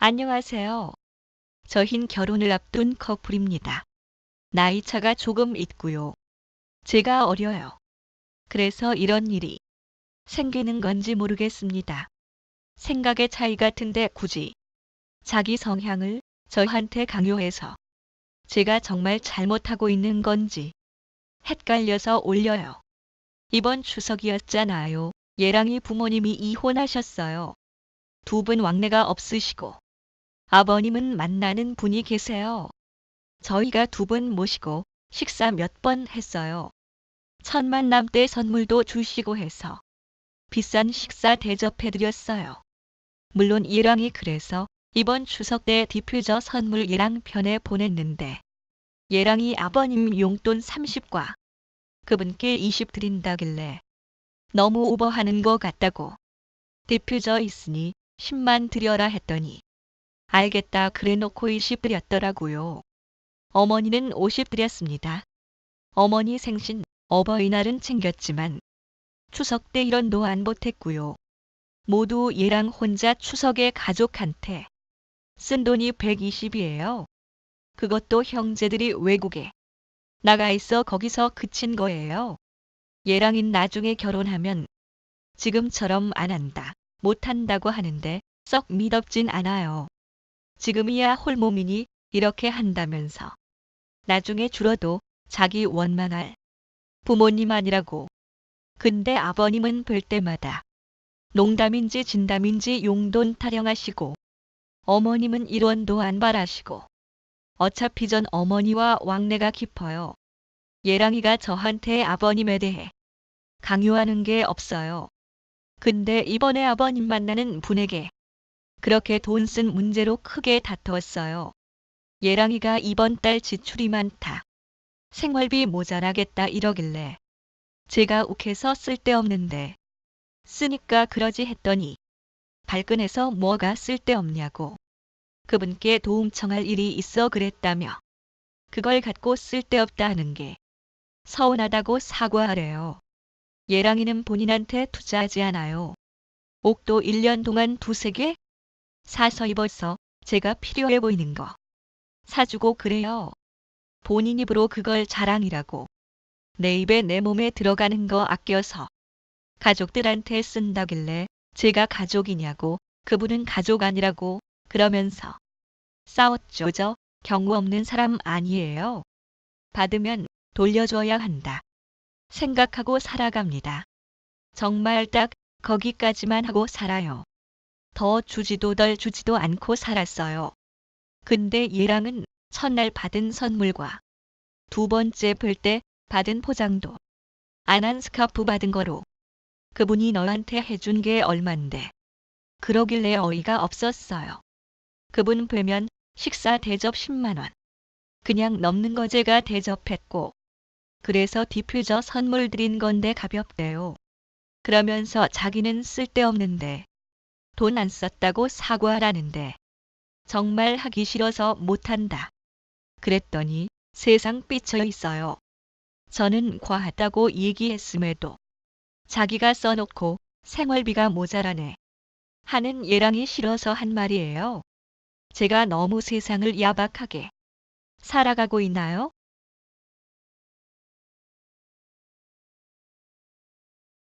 안녕하세요. 저흰 결혼을 앞둔 커플입니다. 나이 차가 조금 있고요. 제가 어려요. 그래서 이런 일이 생기는 건지 모르겠습니다. 생각의 차이 같은데 굳이 자기 성향을 저한테 강요해서 제가 정말 잘못하고 있는 건지 헷갈려서 올려요. 이번 추석이었잖아요. 예랑이 부모님이 이혼하셨어요. 두 분 왕래가 없으시고 아버님은 만나는 분이 계세요. 저희가 두 분 모시고 식사 몇 번 했어요. 첫 만남 때 선물도 주시고 해서 비싼 식사 대접해드렸어요. 물론 예랑이 그래서 이번 추석 때 디퓨저 선물 예랑 편에 보냈는데 예랑이 아버님 용돈 30과 그분께 20 드린다길래 너무 오버하는 것 같다고 디퓨저 있으니 10만 드려라 했더니 알겠다 그래 놓고 20 드렸더라고요. 어머니는 50 드렸습니다. 어머니 생신 어버이날은 챙겼지만 추석 때 이런 노안 못했고요. 모두 얘랑 혼자 추석에 가족한테 쓴 돈이 120이에요. 그것도 형제들이 외국에 나가 있어 거기서 그친 거예요. 얘랑인 나중에 결혼하면 지금처럼 안 한다, 못 한다고 하는데 썩 믿업진 않아요. 지금이야 홀몸이니 이렇게 한다면서 나중에 줄어도 자기 원망할 부모님 아니라고. 근데 아버님은 뵐 때마다 농담인지 진담인지 용돈 타령하시고 어머님은 1원도 안 바라시고 어차피 전 어머니와 왕래가 깊어요. 예랑이가 저한테 아버님에 대해 강요하는 게 없어요. 근데 이번에 아버님 만나는 분에게 그렇게 돈 쓴 문제로 크게 다투었어요. 예랑이가 이번 달 지출이 많다. 생활비 모자라겠다 이러길래 제가 욱해서 쓸데없는데 쓰니까 그러지 했더니 발끈해서 뭐가 쓸데없냐고 그분께 도움 청할 일이 있어 그랬다며 그걸 갖고 쓸데없다 하는 게 서운하다고 사과하래요. 예랑이는 본인한테 투자하지 않아요. 옥도 1년 동안 두세 개 사서 입어서 제가 필요해 보이는 거 사주고 그래요. 본인 입으로 그걸 자랑이라고 내 입에 내 몸에 들어가는 거 아껴서 가족들한테 쓴다길래 제가 가족이냐고 그분은 가족 아니라고 그러면서 싸웠죠. 저 경우 없는 사람 아니에요. 받으면 돌려줘야 한다. 생각하고 살아갑니다. 정말 딱 거기까지만 하고 살아요. 더 주지도 덜 주지도 않고 살았어요. 근데 얘랑은 첫날 받은 선물과 두 번째 볼 때 받은 포장도 안 한 스카프 받은 거로 그분이 너한테 해준 게 얼만데 그러길래 어이가 없었어요. 그분 뵈면 식사 대접 10만원. 그냥 넘는 거 제가 대접했고 그래서 디퓨저 선물 드린 건데 가볍대요. 그러면서 자기는 쓸데없는데 돈 안 썼다고 사과하라는데 정말 하기 싫어서 못한다. 그랬더니 세상 삐쳐 있어요. 저는 과하다고 얘기했음에도 자기가 써놓고 생활비가 모자라네. 하는 예랑이 싫어서 한 말이에요. 제가 너무 세상을 야박하게 살아가고 있나요?